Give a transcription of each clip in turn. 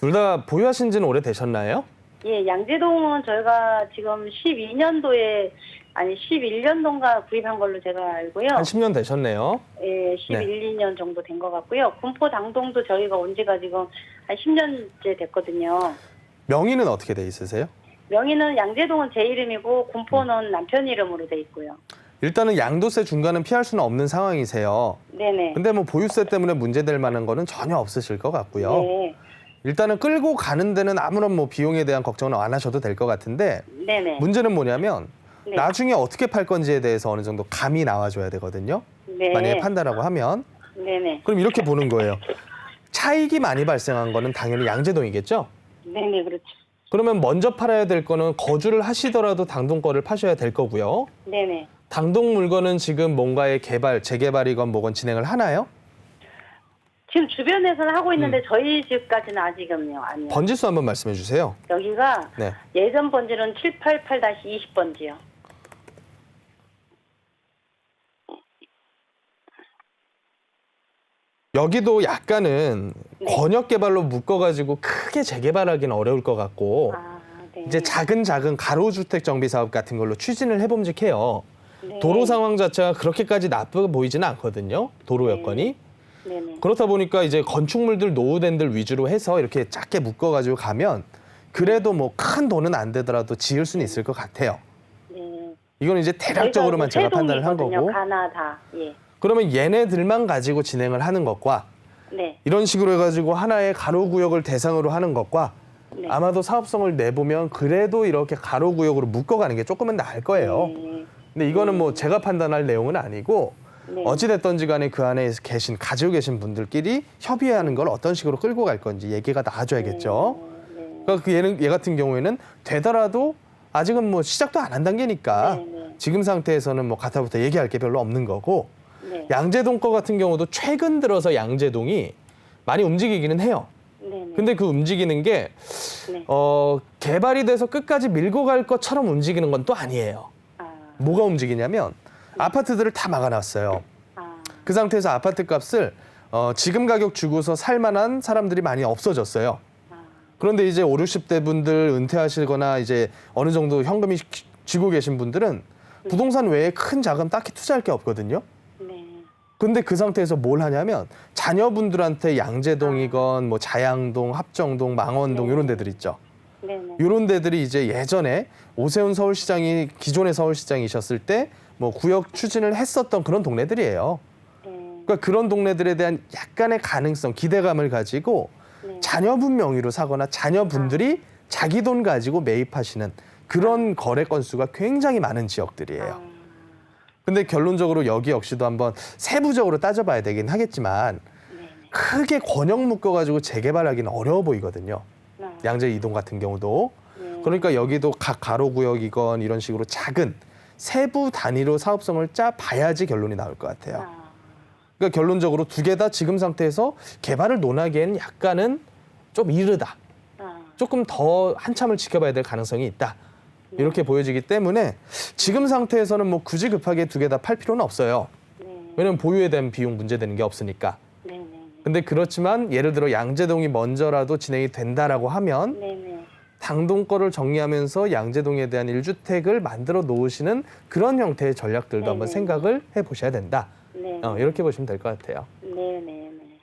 둘 다 보유하신 지는 오래 되셨나요? 예, 양재동은 저희가 지금 12년도에 아니 11년도인가 구입한 걸로 제가 알고요. 한 10년 되셨네요. 예, 11, 2년 정도 된 것 같고요. 군포 당동도 저희가 온 지가 지금 한 10년째 됐거든요. 명의는 어떻게 돼 있으세요? 명의는 양재동은 제 이름이고 군포는 남편 이름으로 돼 있고요. 일단은 양도세 중과는 피할 수는 없는 상황이세요. 네네. 근데 뭐 보유세 때문에 문제될 만한 거는 전혀 없으실 것 같고요. 네. 일단은 끌고 가는 데는 아무런 뭐 비용에 대한 걱정은 안 하셔도 될 것 같은데 네네. 문제는 뭐냐면 네. 나중에 어떻게 팔 건지에 대해서 어느 정도 감이 나와줘야 되거든요. 네. 만약에 판다라고 하면 네네. 그럼 이렇게 보는 거예요. 차익이 많이 발생한 거는 당연히 양재동이겠죠. 네네, 그렇죠. 그러면 먼저 팔아야 될 거는 거주를 하시더라도 당동 거를 파셔야 될 거고요. 네네. 당동 물건은 지금 뭔가의 개발, 재개발이건 뭐건 진행을 하나요? 지금 주변에서는 하고 있는데 저희 집까지는 아직은요, 아니요. 번지수 한번 말씀해 주세요. 여기가 네. 예전 번지는 788-20번지요. 여기도 약간은 네. 권역 개발로 묶어가지고 크게 재개발하기는 어려울 것 같고 아, 네. 이제 작은 작은 가로주택 정비 사업 같은 걸로 추진을 해봄직해요. 네. 도로 상황 자체가 그렇게까지 나쁘게 보이지는 않거든요. 도로 네. 여건이. 네네. 그렇다 보니까 이제 건축물들 노후된들 위주로 해서 이렇게 작게 묶어가지고 가면 그래도 뭐 큰 돈은 안 되더라도 지을 수는 있을 것 같아요. 네. 이건 이제 대략적으로만 제가 판단을 한 거고. 가나다. 예. 그러면 얘네들만 가지고 진행을 하는 것과 네. 이런 식으로 해가지고 하나의 가로 구역을 대상으로 하는 것과 네. 아마도 사업성을 내보면 그래도 이렇게 가로 구역으로 묶어가는 게 조금은 나을 거예요. 네. 근데 이거는 뭐 제가 판단할 내용은 아니고 네. 어찌됐던지 간에 그 안에 계신 가지고 계신 분들끼리 협의하는 걸 어떤 식으로 끌고 갈 건지 얘기가 나와줘야겠죠. 네. 네. 그러니까 그 얘는 얘 같은 경우에는 되더라도 아직은 뭐 시작도 안 한 단계니까 네, 네. 지금 상태에서는 뭐 가타부터 얘기할 게 별로 없는 거고 네. 양재동 거 같은 경우도 최근 들어서 양재동이 많이 움직이기는 해요. 네. 네. 근데 그 움직이는 게 네. 어, 개발이 돼서 끝까지 밀고 갈 것처럼 움직이는 건 또 아니에요. 아. 뭐가 움직이냐면 아파트들을 다 막아놨어요. 아. 그 상태에서 아파트 값을 어, 지금 가격 주고서 살 만한 사람들이 많이 없어졌어요. 아. 그런데 이제 5, 60대 분들 은퇴하시거나 이제 어느 정도 현금이 쥐- 쥐고 계신 분들은 부동산 외에 큰 자금 딱히 투자할 게 없거든요. 네. 근데 그 상태에서 뭘 하냐면 자녀분들한테 양재동이건 뭐 자양동, 합정동, 망원동 네. 이런 데들 있죠. 네. 네. 이런 데들이 이제 예전에 오세훈 서울시장이 기존의 서울시장이셨을 때 뭐 구역 추진을 했었던 그런 동네들이에요. 네. 그러니까 그런 동네들에 대한 약간의 가능성, 기대감을 가지고 네. 자녀분 명의로 사거나 자녀분들이 자기 돈 가지고 매입하시는 그런 거래 건수가 굉장히 많은 지역들이에요. 아. 근데 결론적으로 여기 역시도 한번 세부적으로 따져봐야 되긴 하겠지만 네. 크게 권역 묶어가지고 재개발하기는 어려워 보이거든요. 네. 양재 이동 같은 경우도 네. 그러니까 여기도 각 가로 구역이건 이런 식으로 작은 세부 단위로 사업성을 짜 봐야지 결론이 나올 것 같아요. 아. 그러니까 결론적으로 두 개 다 지금 상태에서 개발을 논하기에는 약간은 좀 이르다. 아. 조금 더 한참을 지켜봐야 될 가능성이 있다. 이렇게 보여지기 때문에 지금 상태에서는 뭐 굳이 급하게 두 개 다 팔 필요는 없어요. 네. 왜냐면 보유에 대한 비용 문제되는 게 없으니까. 네. 네. 근데 그렇지만 예를 들어 양재동이 먼저라도 진행이 된다라고 하면 네. 네. 당동 거를 정리하면서 양재동에 대한 일주택을 만들어 놓으시는 그런 형태의 전략들도 네네. 한번 생각을 해 보셔야 된다. 네. 어, 이렇게 보시면 될 것 같아요. 네. 네. 네.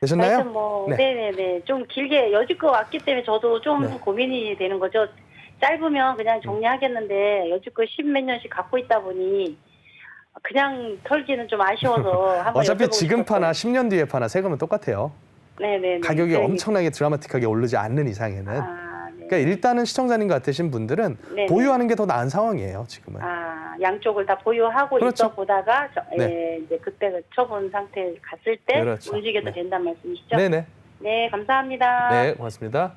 되셨나요? 하여튼 뭐, 네. 네. 네네좀 길게 여지껏 왔기 때문에 저도 좀 네. 고민이 되는 거죠. 짧으면 그냥 정리하겠는데 여지껏 십몇 년씩 갖고 있다 보니 그냥 털기는 좀 아쉬워서 한번 어차피 여쭤보고 지금. 파나 10년 뒤에 파나 세금은 똑같아요. 네네네. 가격이 네. 엄청나게 드라마틱하게 오르지 않는 이상에는. 아, 네. 그러니까 일단은 시청자님 같으신 분들은 네네. 보유하는 게 더 나은 상황이에요, 지금은. 아, 양쪽을 다 보유하고 그렇죠. 있어 보다가 저, 네. 예, 이제 그때 그 처분 상태 갔을 때 그렇죠. 움직여도 네. 된다는 말씀이시죠? 네네. 네, 감사합니다. 네, 고맙습니다.